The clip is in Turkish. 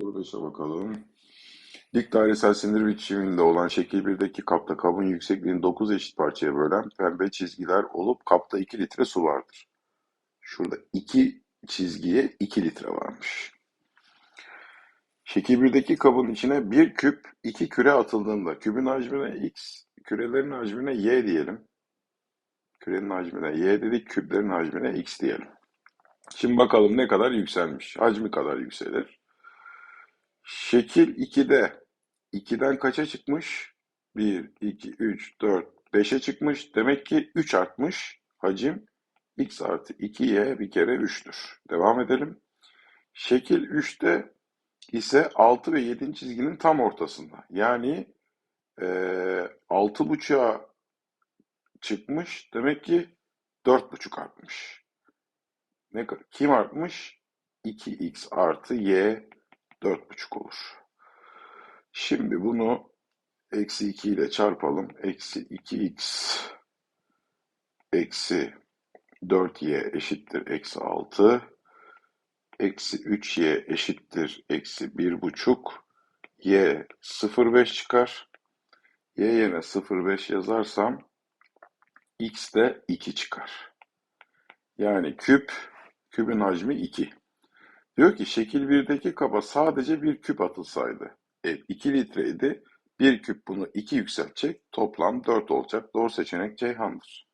Soru 5'e bakalım. Dik dairesel sinir biçiminde olan şekil 1'deki kapta kabın yüksekliğini 9 eşit parçaya bölen pembe çizgiler olup kapta 2 litre su vardır. Şurada 2 çizgiye 2 litre varmış. Şekil 1'deki kabın içine bir küp 2 küre atıldığında kübün hacmine x, kürelerin hacmine y diyelim. Kürenin hacmine y dedik, küplerin hacmine x diyelim. Şimdi bakalım ne kadar yükselmiş. Hacmi kadar yükselir. Şekil 2'de 2'den kaça çıkmış? 1, 2, 3, 4, 5'e çıkmış. Demek ki 3 artmış. Hacim x artı 2y bir kere 3'tür. Devam edelim. Şekil 3'te ise 6 ve 7. çizginin tam ortasında. Yani e, 6.5'a çıkmış. Demek ki 4.5 artmış. Ne, kim artmış? 2x artı y 4.5 olur. Şimdi bunu eksi 2 ile çarpalım. Eksi 2x eksi 4y eşittir eksi 6. Eksi 3y eşittir eksi 1.5. y 0.5 çıkar. y yerine 0.5 yazarsam x de 2 çıkar. Yani küp, kübün hacmi 2. Diyor ki şekil 1'deki kaba sadece bir küp atılsaydı. Evet 2 litreydi. Bir küp bunu 2 yükseltecek. Toplam 4 olacak. Doğru seçenek Ceyhan'dır.